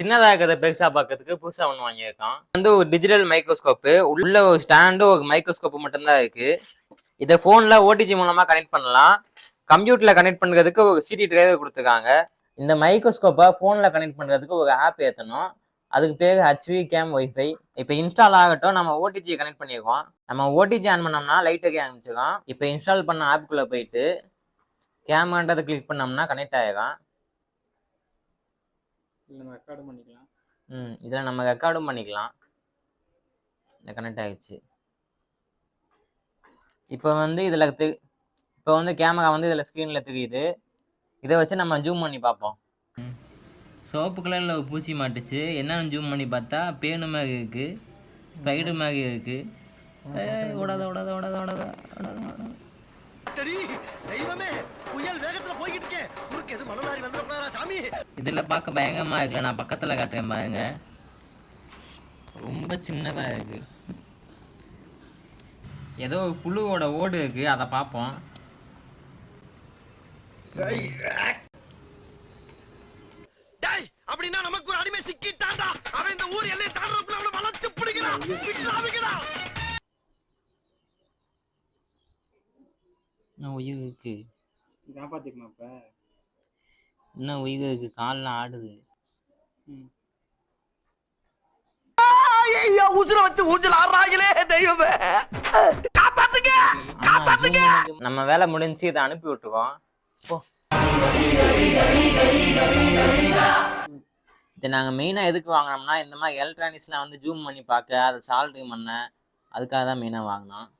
சின்னதாக இருக்கிறத பெருசா பார்க்கறதுக்கு புதுசா ஒன்று வாங்கியிருக்கான். வந்து ஒரு டிஜிட்டல் மைக்ரோஸ்கோப்பு உள்ள ஒரு ஸ்டாண்டு ஒரு மைக்ரோஸ்கோப்பு மட்டும்தான் இருக்கு. இதை ஃபோன்ல ஓடிஜி மூலமா கனெக்ட் பண்ணலாம். கம்ப்யூட்டர்ல கனெக்ட் பண்றதுக்கு ஒரு சிடி டிரைவர் கொடுத்துருக்காங்க. இந்த மைக்ரோஸ்கோப்பை ஃபோன்ல கனெக்ட் பண்றதுக்கு ஒரு ஆப் ஏற்றணும் அதுக்கு பேர் ஹச்வி கேம் ஒய்ஃபை இப்போ இன்ஸ்டால் ஆகட்டும் நம்ம ஓடிஜி கனெக்ட் பண்ணியிருக்கோம் நம்ம ஓடிஜி ஆன் பண்ணோம்னா லைட்டுக்கு ஆரம்பிச்சிடும் இப்போ இன்ஸ்டால் பண்ண ஆப்புக்குள்ளே போயிட்டு கேமரான்றதை கிளிக் பண்ணோம்னா கனெக்ட் ஆகிடும் இல்லை நம்ம ரெக்கார்டும் பண்ணிக்கலாம். ம் இதில் நம்ம ரெக்கார்டும் பண்ணிக்கலாம். இந்த கனெக்ட் ஆகிடுச்சு இப்போ வந்து இதில் தி இப்போ வந்து கேமரா வந்து இதில் ஸ்க்ரீனில் தெரியுது இதை வச்சு நம்ம ஜூம் பண்ணி பார்ப்போம். சோப்பு கலரில் ஒரு பூச்சி மாட்டுச்சு. என்னன்னு ஜூம் பண்ணி பார்த்தா பேனு மாதிரி இருக்குது ஸ்பைடு மாதிரி இருக்குது ஓடாத ஓடாத ஓடாத ஓடாத ஓடாத ஓடாத. தெய்வமே புயல் வேகத்துல போய்கிட்டு இருக்கேன் குறுக்கு எது மணலாரி வந்துடக்கூடாதா சாமி? இதில் பார்க்க பயங்கரமாக இருக்குல்ல நான் பக்கத்தில் காட்டுறேன் பாருங்க. ரொம்ப சின்னதாக இருக்கு. ஏதோ ஒரு புழுவோட ஓடு இருக்கு அதை பார்ப்போம். அப்படின்னா நமக்கு ஒரு அடிமை சிக்கிட்டான்டா. அவன் இந்த ஊர் எல்லையை தாண்டறதுக்குள்ள அவனை வளர்த்து பிடிக்கிறான். விட்டுறாதீங்கடா. இன்னும் உயிர் இருக்கு? காப்பாற்றிக்குமா இப்போ? இன்னும் உயிர் இருக்கு? கால்லாம் ஆடுது. ஐயோ உசுர வச்சு ஊஞ்சல் ஆடுறாங்களே தெய்வமே. காப்பாத்துங்க பண்ணி- நம்ம வேலை முடிஞ்சு இதை அனுப்பி விட்டுருவோம். போ. இதை நாங்கள் மெயினாக எதுக்கு வாங்கினோம்னா இந்த மாதிரி எலக்ட்ரானிக்ஸ்லாம் வந்து ஜூம் பண்ணி பார்க்க அதை சால்ட்ரி பண்ண அதுக்காக தான் மெயினாக வாங்கினோம்.